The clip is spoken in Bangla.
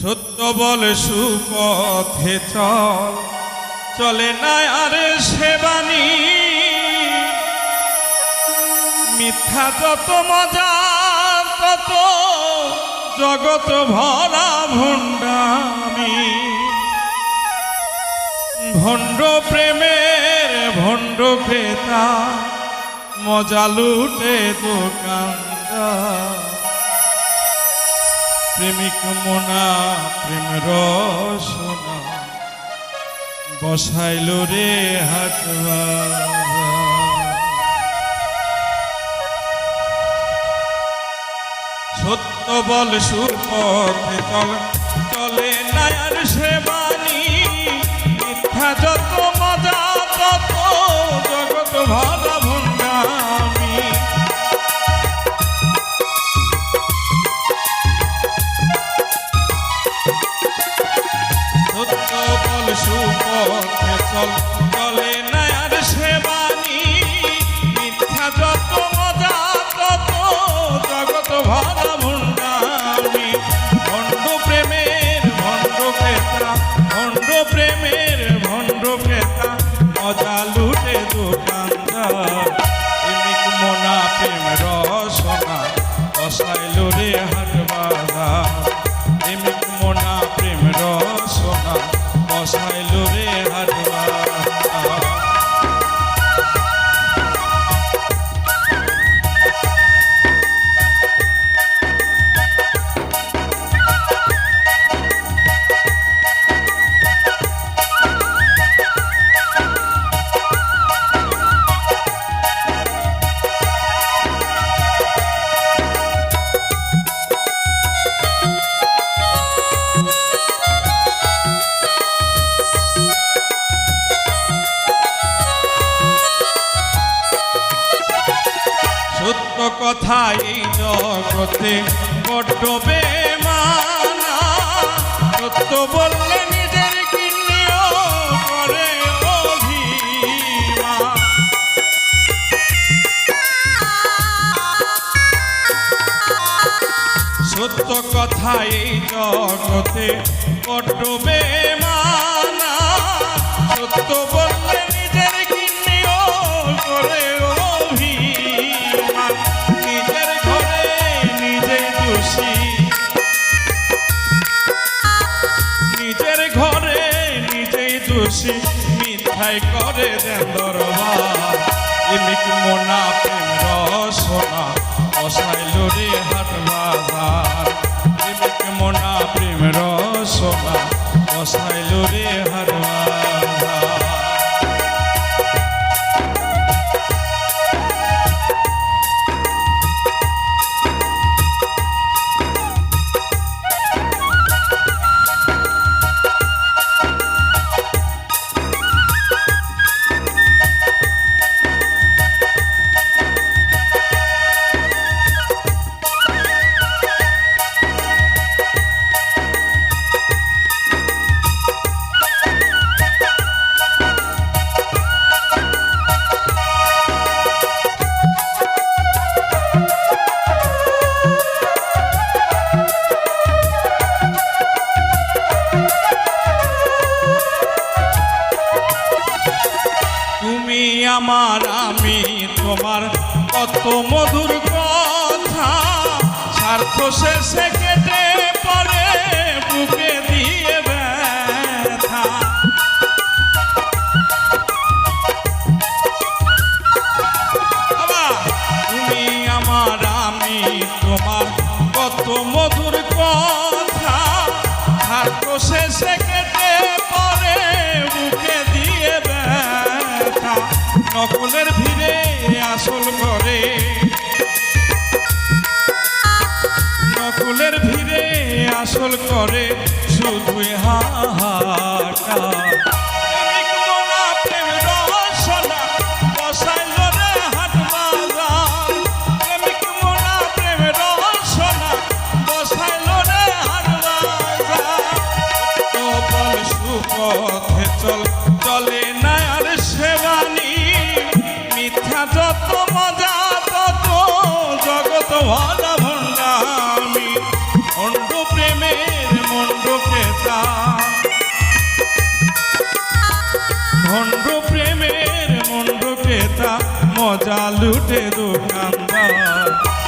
সত্য বল সুপথে চল। চলে না আরে সেবানি মিথ্যা যত মজা, তত জগৎ ভরা ভণ্ডামি। ভণ্ড প্রেমের ভণ্ড ক্রেতা, মজা লুটে দোকানদার। প্রেমিক মোনা, প্রেম রসনা। বসাইল রে হাট সত্য বল, সুপথে চল নায়ার সেবানি মিথ্যা যত মজা, তত জগৎ ভালা। চল চলে। নায়ার সেবানি মিথ্যা যত মজা, তত জগৎ ভরা ভণ্ডামি। ভণ্ড প্রেমের ভণ্ড ক্রেতা, ভণ্ড প্রেমের ভণ্ড ক্রেতা, মজা প্রেম রসনা বসাইল কথা এই জগতে, বড্ড বেমানা। সত্য বললে নিজের কিনিও করে সত্য কথা এই জগতে, বড্ড বেমানা। সত্য নিজেই মিঠাই করে দেন দরবার। এমিক মোনা প্রেম রসনা অসাইল রে হাট বাজার। আমার, আমি তোমার কত মধুর কথা। স্বার্থ শেষে কেটে পরে বুকে দিয়ে ব্যথা। তুমি আমার, আমি তোমার কত মধুর কথা। স্বার্থ শেষে কেটে পরে বুকে নকলের ভিড়ে আসল করে নকলের ভিড়ে আসল করে শুধুই হাহাকা যত মজা, তত জগত ভালা ভণ্ডামি। অন্ড প্রেমের মন্ড ক্রেতা ভণ্ড প্রেমের মন্ড ক্রেতা মজা লুটে দোকানদার।